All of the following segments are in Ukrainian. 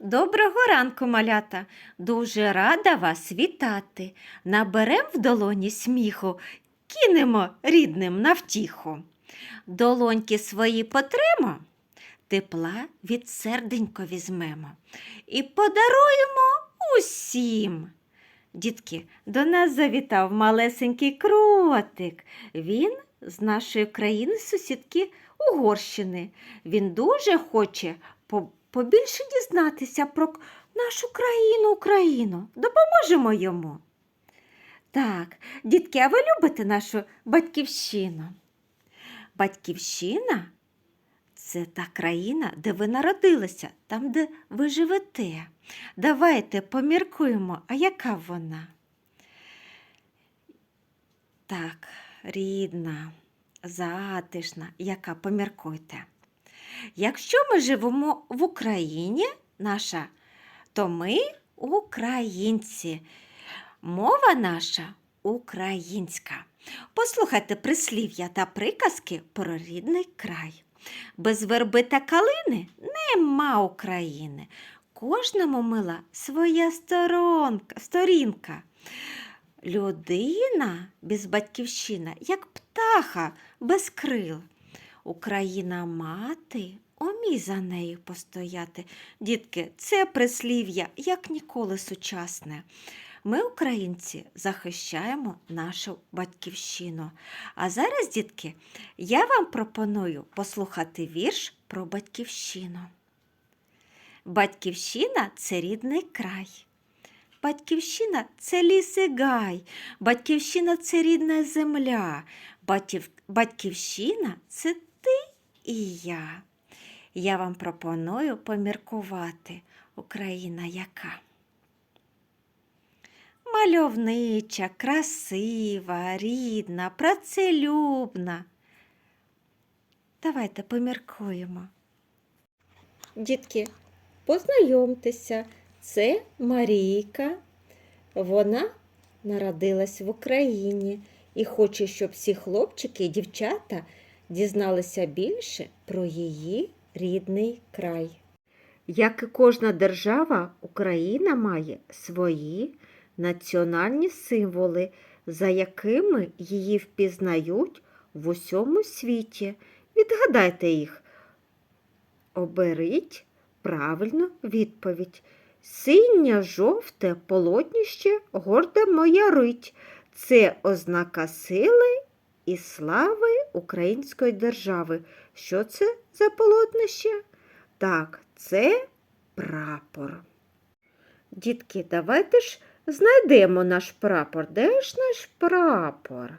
Доброго ранку, малята. Дуже рада вас вітати. Наберем в долоні сміху, кинемо рідним на втіху. Долоньки свої потремо, тепла від серденько візьмемо і подаруємо усім. Дітки, до нас завітав малесенький кротик. Він з нашої країни сусідки Угорщини. Він дуже хоче побільше дізнатися про нашу країну Україну. Допоможемо йому. Так, дітки, а ви любите нашу батьківщину? Батьківщина це та країна, де ви народилися, там, де ви живете. Давайте поміркуємо, а яка вона? Так, рідна, затишна, яка поміркуйте. Якщо ми живемо в Україні, наша, то ми українці. Мова наша українська. Послухайте прислів'я та приказки про рідний край. Без верби та калини нема України. Кожному мила своя сторонка, сторінка. Людина без батьківщина, як птаха без крил. Україна мати, умій за нею постояти. Дітки, це прислів'я як ніколи сучасне. Ми, українці, захищаємо нашу батьківщину. А зараз, дітки, я вам пропоную послухати вірш про батьківщину. Батьківщина це рідний край. Батьківщина це ліс і гай, батьківщина це рідна земля, Батьків... батьківщина це і я. Я вам пропоную поміркувати Україна яка. Мальовнича, красива, рідна, працелюбна. Давайте поміркуємо. Дітки, познайомтеся, це Марійка. Вона народилась в Україні і хоче, щоб всі хлопчики і дівчата дізналися більше про її рідний край. Як і кожна держава, Україна має свої національні символи, за якими її впізнають в усьому світі. Відгадайте їх. Оберіть правильну відповідь. Синє жовте полотніще горда моя рить. Це ознака сили і слави Української держави. Що це за полотнище? Так, це прапор. Дітки, давайте ж знайдемо наш прапор. Де ж наш прапор?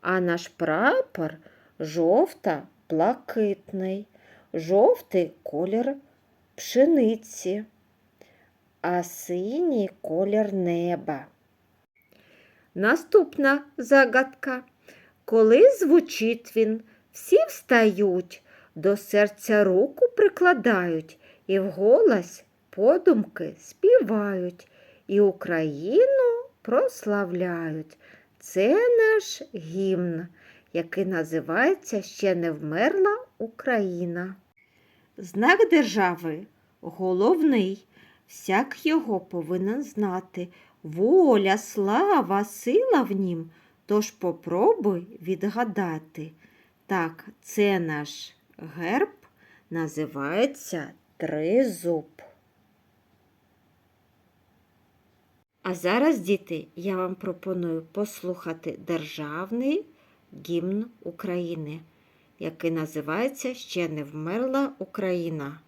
А наш прапор жовта-блакитний, жовтий колір пшениці, а синій колір неба. Наступна загадка. Коли звучить він, всі встають, до серця руку прикладають і вголос подумки співають, і Україну прославляють. Це наш гімн, який називається Ще не вмерла Україна. Знак держави головний, всяк його повинен знати. Воля, слава, сила в нім, тож попробуй відгадати. Так, це наш герб називається тризуб. А зараз, діти, я вам пропоную послухати державний гімн України, який називається Ще не вмерла Україна.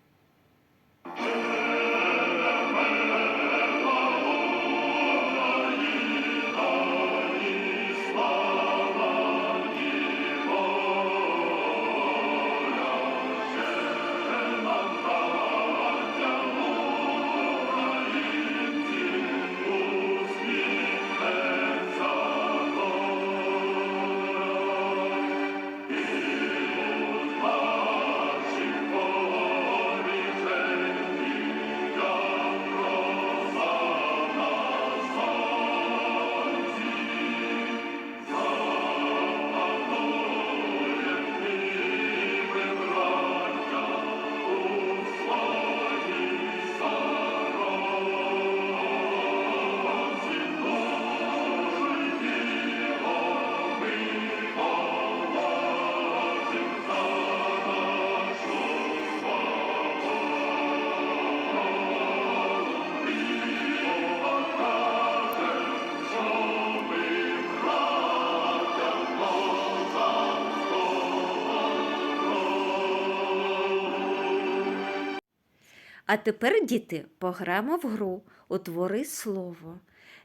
А тепер, діти, пограємо в гру Утвори слово.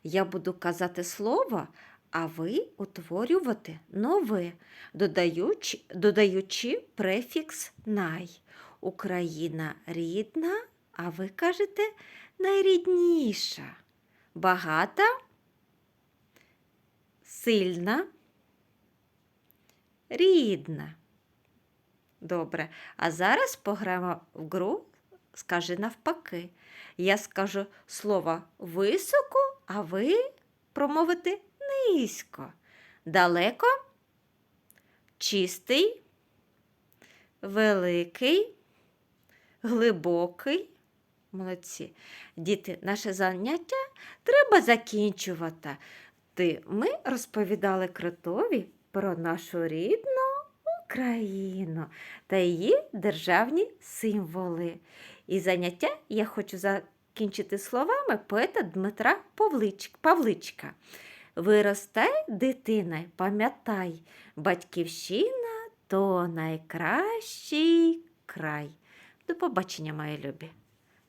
Я буду казати слово, а ви утворювати нове, додаючи, додаючи префікс най. Україна рідна, а ви кажете найрідніша. Багата, сильна, рідна. Добре. А зараз пограємо в гру Скажи навпаки. Я скажу слово високо, а ви промовите низько. Далеко, чистий, великий, глибокий. Молодці. Діти, наше заняття треба закінчувати. Ти- Ми розповідали кротові про нашу рідну Україну та її державні символи. І заняття я хочу закінчити словами поета Дмитра Павличка. Виростай, дитина, пам'ятай, батьківщина то найкращий край. До побачення, мої любі.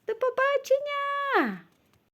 До побачення!